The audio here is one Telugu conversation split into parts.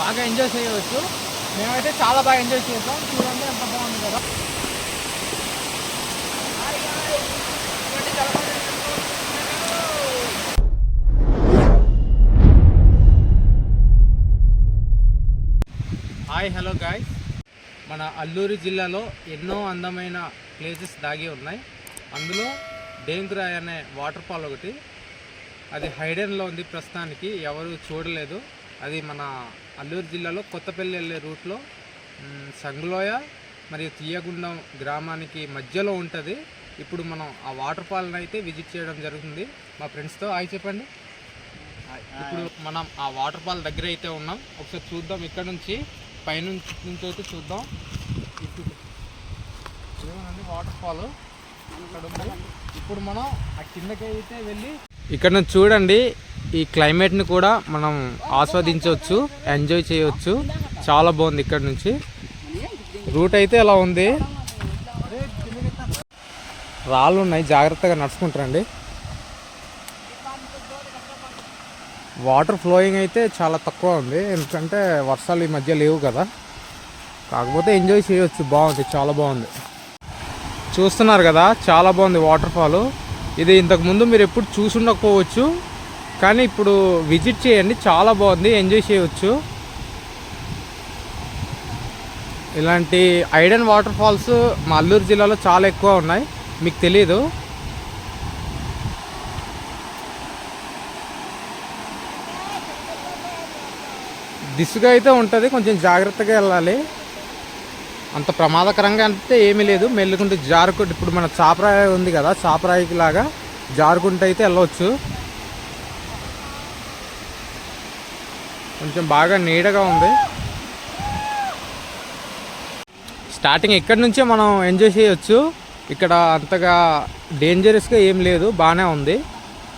బాగా ఎంజాయ్ చేయవచ్చు. మేమైతే చాలా బాగా ఎంజాయ్ చేసాం. చూడండి ఎంత బాగుంది కదా. హాయ్ హలో గాయ్ మన అల్లూరు జిల్లాలో ఎన్నో అందమైన ప్లేసెస్ దాగి ఉన్నాయి. అందులో డేంగురాయ్ అనే వాటర్ ఫాల్ ఒకటి. అది హైడెన్లో ఉంది ప్రస్తుతానికి. ఎవరు చూడలేదు. అది మన అల్లూరు జిల్లాలో కొత్తపల్లి వెళ్ళే రూట్లో సంగులోయ మరియు తీయగుండం గ్రామానికి మధ్యలో ఉంటుంది. ఇప్పుడు మనం ఆ వాటర్ ఫాల్ని అయితే విజిట్ చేయడం జరుగుతుంది. మా ఫ్రెండ్స్తో హాయ్ చెప్పండి. ఇప్పుడు మనం ఆ వాటర్ ఫాల్ దగ్గర అయితే ఉన్నాం. ఒకసారి చూద్దాం ఇక్కడ నుంచి పైనుంచి నుంచి అయితే చూద్దాం. ఇదేమోనండి వాటర్ ఫాల్ ఇక్కడ ఉంది. ఇప్పుడు మనం ఆ కిందకి అయితే వెళ్ళి ఇక్కడ నుంచి చూడండి. ఈ క్లైమేట్ని కూడా మనం ఆస్వాదించవచ్చు ఎంజాయ్ చేయవచ్చు. చాలా బాగుంది ఇక్కడ నుంచి. రూట్ అయితే ఎలా ఉంది? రాళ్ళు ఉన్నాయి జాగ్రత్తగా నడుచుకుంటారండి. వాటర్ ఫ్లోయింగ్ అయితే చాలా తక్కువ ఉంది ఎందుకంటే వర్షాలు ఈ మధ్య లేవు కదా. కాకపోతే ఎంజాయ్ చేయవచ్చు బాగుంది చాలా బాగుంది. చూస్తున్నారు కదా చాలా బాగుంది వాటర్ ఫాల్ ఇది ఇంతకు ముందు మీరు ఎప్పుడు చూసి ఉండకపోవచ్చు కానీ ఇప్పుడు విజిట్ చేయండి చాలా బాగుంది ఎంజాయ్ చేయవచ్చు ఇలాంటి ఐడన్ వాటర్ ఫాల్స్ మా అల్లూరు జిల్లాలో చాలా ఎక్కువ ఉన్నాయి మీకు తెలియదు దిశగా అయితే ఉంటుంది కొంచెం జాగ్రత్తగా వెళ్ళాలి. అంత ప్రమాదకరంగా అంటే ఏమీ లేదు మెల్లుకుంటే జారుకుంటే ఇప్పుడు మన చాపరాయి ఉంది కదా చాపరాయికి లాగా జారుకుంటే అయితే వెళ్ళవచ్చు కొంచెం బాగా నీడగా ఉంది. స్టార్టింగ్ ఇక్కడి నుంచే మనం ఎంజాయ్ చేయొచ్చు. ఇక్కడ అంతగా డేంజరస్గా ఏం లేదు బాగానే ఉంది.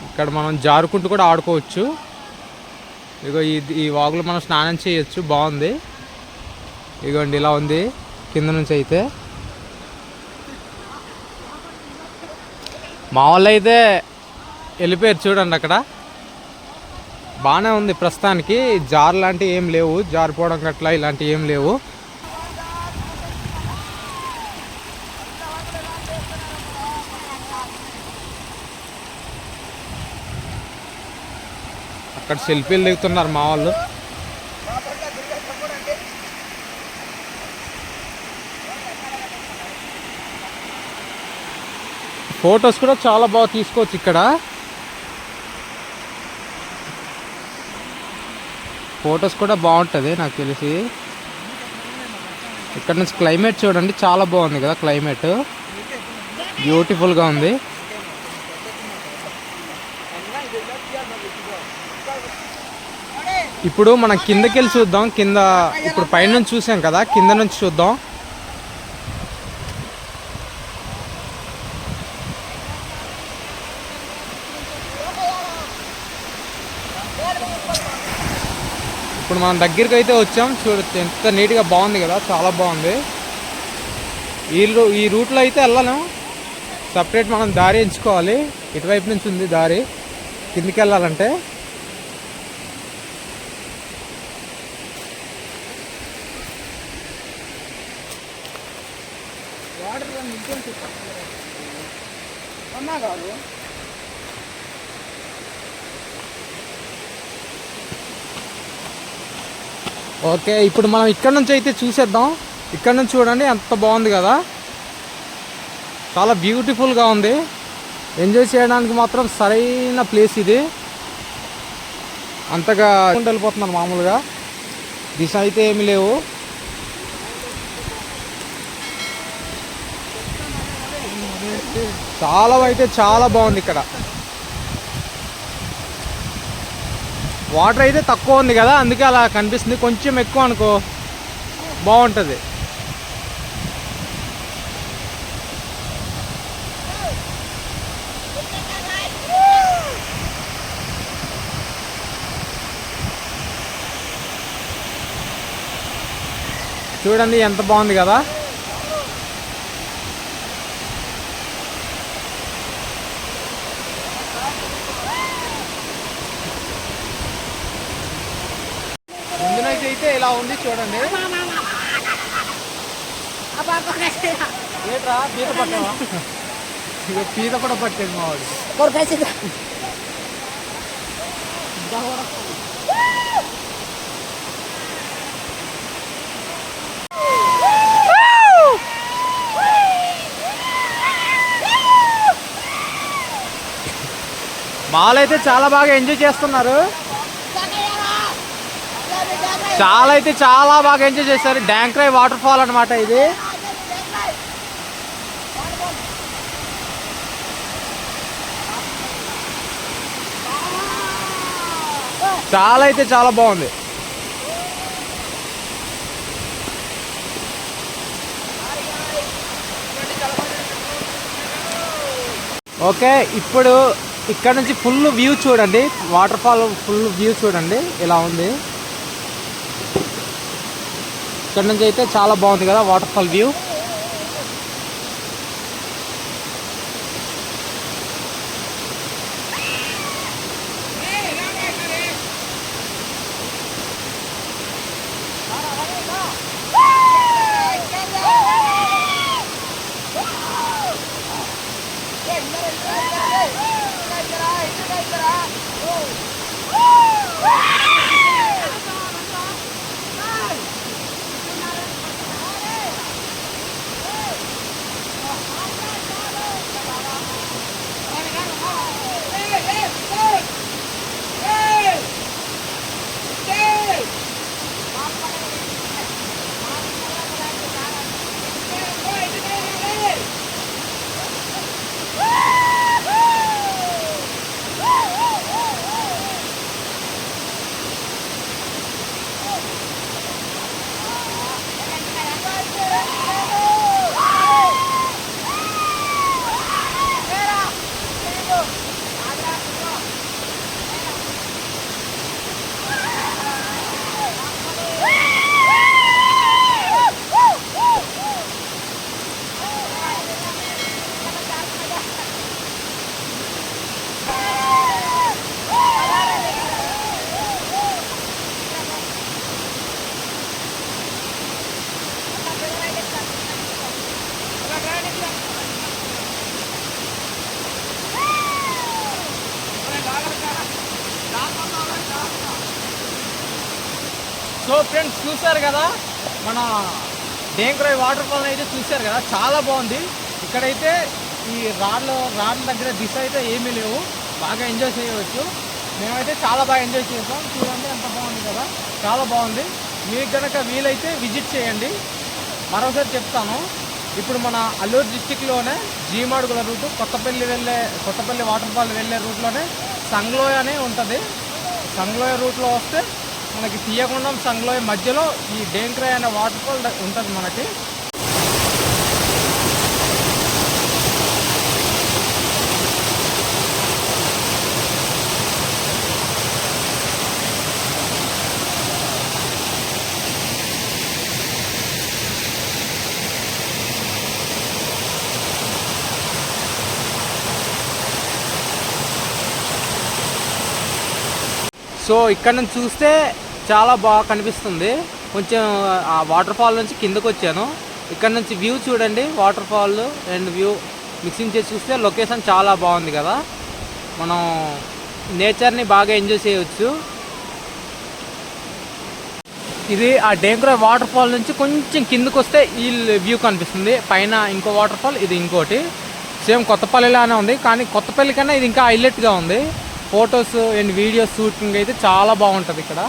ఇక్కడ మనం జారుకుంటూ కూడా ఆడుకోవచ్చు. ఇగో ఈ ఈ వాగులో మనం స్నానం చేయొచ్చు బాగుంది. ఇగోండి ఇలా ఉంది కింద నుంచి అయితే. మా వాళ్ళు అయితే వెళ్ళిపోయారు చూడండి అక్కడ. బాగానే ఉంది ప్రస్తుతానికి. జార్ లాంటివి ఏం లేవు. జారిపోవడం గట్లా ఇలాంటివి ఏం లేవు. అక్కడ సెల్ఫీలు దిగుతున్నారు మా వాళ్ళు. ఫొటోస్ కూడా చాలా బాగా తీసుకోవచ్చు ఇక్కడ. ఫొటోస్ కూడా బాగుంటుంది నాకు తెలిసి. ఇక్కడ నుంచి క్లైమేట్ చూడండి చాలా బాగుంది కదా క్లైమేట్. బ్యూటిఫుల్గా ఉంది. ఇప్పుడు మనం కిందకి వెళ్ళి చూద్దాం కింద ఇప్పుడు పైనుంచి చూసాం కదా కింద నుంచి చూద్దాం. ఇప్పుడు మనం దగ్గరికి అయితే వచ్చాం. చూడొచ్చు ఎంత నీట్గా బాగుంది కదా చాలా బాగుంది. ఈ రూ ఈ రూట్లో అయితే వెళ్ళలేం సపరేట్ మనం దారి ఎంచుకోవాలి. ఇటువైపు నుంచి ఉంది దారి. కిందికి వెళ్ళాలంటే. ఓకే ఇప్పుడు మనం ఇక్కడ నుంచి అయితే చూసేద్దాం. ఇక్కడ నుంచి చూడండి ఎంత బాగుంది కదా. చాలా బ్యూటిఫుల్గా ఉంది. ఎంజాయ్ చేయడానికి మాత్రం సరైన ప్లేస్ ఇది. అంతగా వెళ్ళిపోతున్నాను మామూలుగా. దిశ అయితే ఏమి లేవు. చాలా అయితే చాలా బాగుంది ఇక్కడ. వాటర్ అయితే తక్కువ ఉంది కదా అందుకే అలా కనిపిస్తుంది. కొంచెం ఎక్కువ అనుకో బాగుంటుంది. చూడండి ఎంత బాగుంది కదా ముందునైతే ప్లేస్ అయితే ఇలా ఉంది చూడండి ఏట్రా? పీత పట్టావా? పీత కూడా పట్టేది మా వాడు. మాల్ అయితే చాలా బాగా ఎంజాయ్ చేస్తున్నారు. చాలా అయితే చాలా బాగా ఎంజాయ్ చేశారు. డ్యాంక్రై వాటర్ ఫాల్ అనమాట ఇది. చాలా అయితే చాలా బాగుంది. ఓకే ఇప్పుడు ఇక్కడ నుంచి ఫుల్ వ్యూ చూడండి. వాటర్ ఫాల్ ఫుల్ వ్యూ చూడండి. ఇలా ఉంది? ఇక్కడ నుంచి అయితే చాలా బాగుంది కదా waterfall view. So friends చూశారు కదా? మన డేంకురాయ్ వాటర్ ఫాల్ అయితే చూశారు కదా? చాలా బాగుంది. ఇక్కడైతే ఈ రాడ్లో రాళ్ళ దగ్గర దిశ అయితే ఏమీ లేవు. బాగా ఎంజాయ్ చేయవచ్చు. మేమైతే చాలా బాగా ఎంజాయ్ చేసాం చూడండి ఎంత బాగుంది కదా? చాలా బాగుంది. మీకు కనుక వీలైతే విజిట్ చేయండి. మరోసారి చెప్తాను. ఇప్పుడు మన అల్లూరు డిస్టిక్లోనే జీమాడుగుల రూటు కొత్తపల్లి వెళ్ళే కొత్తపల్లి వాటర్ ఫాల్ వెళ్ళే రూట్లోనే సంగ్లోయ అనే ఉంటుంది. సంగ్లోయ రూట్లో వస్తే మనకి తీయకుండా సంగ్లో మధ్యలో ఈ డేంక్రాయ్ అనే వాటర్ ఫాల్ ఉంటుంది మనకి. సో ఇక్కడ నుంచి చూస్తే చాలా బాగా కనిపిస్తుంది. కొంచెం ఆ వాటర్ ఫాల్ నుంచి కిందకు వచ్చాను. ఇక్కడ నుంచి వ్యూ చూడండి. Waterfall and view mixing చేసి చూస్తే లొకేషన్ చాలా బాగుంది కదా. మనం నేచర్ని బాగా ఎంజాయ్ చేయవచ్చు ఇది ఆ డేంకురా వాటర్ ఫాల్ నుంచి కొంచెం కిందకు వస్తే ఈ వ్యూ కనిపిస్తుంది. పైన ఇంకో వాటర్ ఫాల్ ఇది ఇంకోటి. సేమ్ కొత్తపల్లిలానే ఉంది. కానీ కొత్తపల్లి కన్నా ఇది ఇంకా హైలైట్గా ఉంది. ఫొటోస్ అండ్ వీడియోస్ షూటింగ్ అయితే చాలా బాగుంటుంది ఇక్కడ.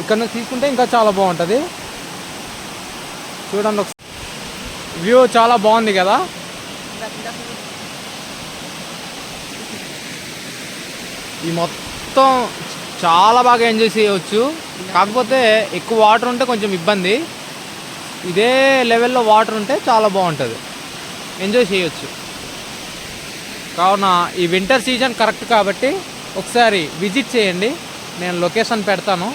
ఇక్కడ నుంచి తీసుకుంటే ఇంకా చాలా బాగుంటుంది. చూడండి ఒకసారి. వ్యూ చాలా బాగుంది కదా? ఈ మొత్తం చాలా బాగా ఎంజాయ్ చేయవచ్చు కాకపోతే ఎక్కువ వాటర్ ఉంటే కొంచెం ఇబ్బంది. ఇదే లెవెల్లో వాటర్ ఉంటే చాలా బాగుంటుంది. ఎంజాయ్ చేయొచ్చు. కావున ఈ వింటర్ సీజన్ కరెక్ట్ కాబట్టి ఒకసారి విజిట్ చేయండి. నేను లొకేషన్ పెడతాను.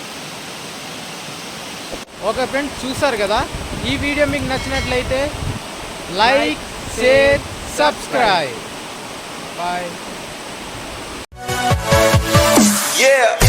ఓకే ఫ్రెండ్స్ చూసారు కదా? ఈ వీడియో మీకు నచ్చినట్లయితే like share subscribe bye Yeah.